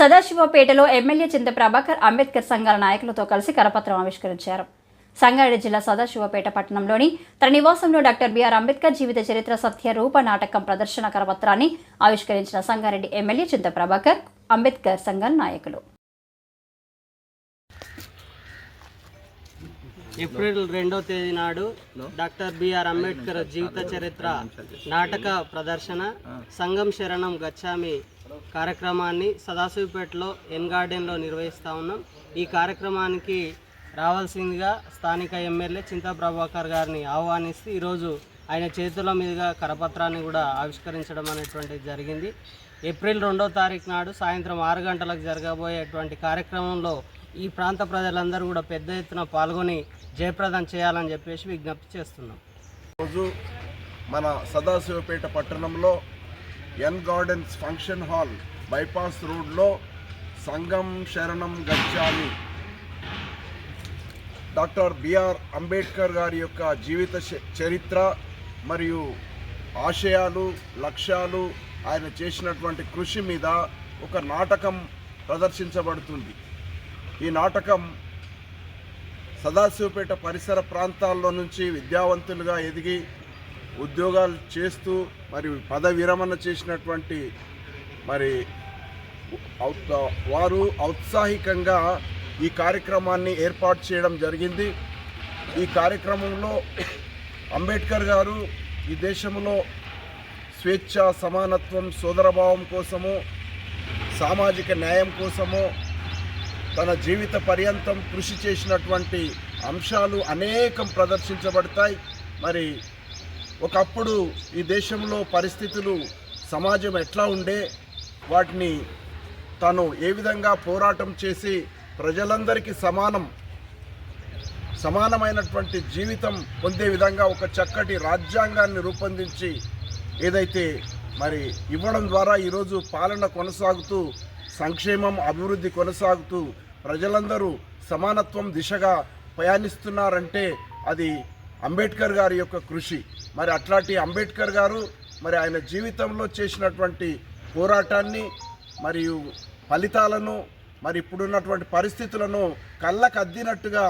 సదాశివపేటలో MLA చింత ప్రభాకర్ అంబేద్కర్ సంఘాల నాయకులతో కలిసి కరపత్రం ఆవిష్కరించారు. సంగారెడ్డి జిల్లా సదాశివపేట పట్టణంలోని తన నివాసంలో డాక్టర్ బిఆర్ అంబేద్కర్ జీవిత చరిత్ర సత్య రూప నాటకం ప్రదర్శన కరపత్రాన్ని ఆవిష్కరించిన సంగారెడ్డి ఎమ్మెల్యే చింత ప్రభాకర్ అంబేద్కర్ సంఘం నాయకులు. ఏప్రిల్ రెండో తేదీ నాడు డాక్టర్ బిఆర్ అంబేద్కర్ జీవిత చరిత్ర నాటక ప్రదర్శన సంఘం శరణం గచ్చామి కార్యక్రమాన్ని సదాశివపేటలో ఎన్ గార్డెన్లో నిర్వహిస్తూ ఉన్నాం. ఈ కార్యక్రమానికి రావాల్సిందిగా స్థానిక ఎమ్మెల్యే చింతా ప్రభాకర్ గారిని ఆహ్వానిస్తూ ఈరోజు ఆయన చేతుల మీదుగా కరపత్రాన్ని కూడా ఆవిష్కరించడం అనేటువంటిది జరిగింది. ఏప్రిల్ రెండో తారీఖు నాడు సాయంత్రం ఆరు గంటలకు జరగబోయేటువంటి కార్యక్రమంలో ఈ ప్రాంత ప్రజలందరూ కూడా పెద్ద ఎత్తున పాల్గొని జయప్రదం చేయాలని చెప్పేసి విజ్ఞప్తి చేస్తున్నాం. రోజు మన సదాశివపేట పట్టణంలో N gardens function hall bypass రోడ్లో సంగం శరణం గచ్చాలి. డాక్టర్ బిఆర్ అంబేద్కర్ గారి యొక్క జీవిత చరిత్ర మరియు ఆశయాలు లక్ష్యాలు ఆయన చేసినటువంటి కృషి మీద ఒక నాటకం ప్రదర్శించబడుతుంది. ఈ నాటకం సదాశివపేట పరిసర ప్రాంతాల్లో నుంచి విద్యావంతులుగా ఎదిగి ఉద్యోగాలు చేస్తూ మరి పద విరమణ చేసినటువంటి మరి ఔ- వారు ఔత్సాహికంగా ఈ కార్యక్రమాన్ని ఏర్పాటు చేయడం జరిగింది. ఈ కార్యక్రమంలో అంబేద్కర్ గారు ఈ దేశంలో స్వేచ్ఛ సమానత్వం సోదరభావం కోసము సామాజిక న్యాయం కోసము తన జీవిత పర్యంతం కృషి చేసినటువంటి అంశాలు అనేకం ప్రదర్శించబడతాయి. మరి ఒకప్పుడు ఈ దేశంలో పరిస్థితులు సమాజం ఎట్లా ఉండే వాటిని తను ఏ విధంగా పోరాటం చేసి ప్రజలందరికీ సమానం సమానమైనటువంటి జీవితం పొందే విధంగా ఒక చక్కటి రాజ్యాంగాన్ని రూపొందించి ఏదైతే మరి ఇవ్వడం ద్వారా ఈరోజు పాలన కొనసాగుతూ సంక్షేమం అభివృద్ధి కొనసాగుతూ ప్రజలందరూ సమానత్వం దిశగా ప్రయాణిస్తున్నారంటే అది అంబేద్కర్ గారి యొక్క కృషి. మరి అట్లాంటి అంబేద్కర్ గారు మరి ఆయన జీవితంలో చేసినటువంటి పోరాటాన్ని మరియు ఫలితాలను మరి ఇప్పుడున్నటువంటి పరిస్థితులను కళ్ళకు అద్దినట్టుగా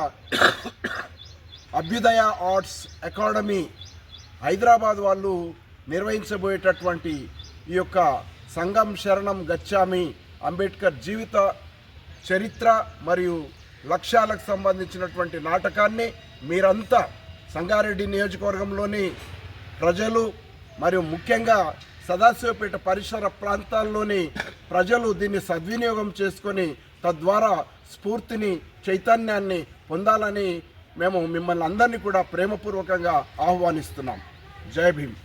అభ్యుదయ ఆర్ట్స్ అకాడమీ హైదరాబాద్ వాళ్ళు నిర్వహించబోయేటటువంటి ఈ యొక్క సంఘం శరణం గచ్చామి అంబేద్కర్ జీవిత చరిత్ర మరియు లక్ష్యాలకు సంబంధించినటువంటి నాటకాన్ని మీరంతా సంగారెడ్డి నియోజకవర్గంలోని ప్రజలు మరియు ముఖ్యంగా సదాశివపేట పరిసర ప్రాంతాల్లోని ప్రజలు దీన్ని సద్వినియోగం చేసుకొని తద్వారా స్ఫూర్తిని చైతన్యాన్ని పొందాలని మేము మిమ్మల్ని అందరినీ కూడా ప్రేమపూర్వకంగా ఆహ్వానిస్తున్నాం. జై భీమ్.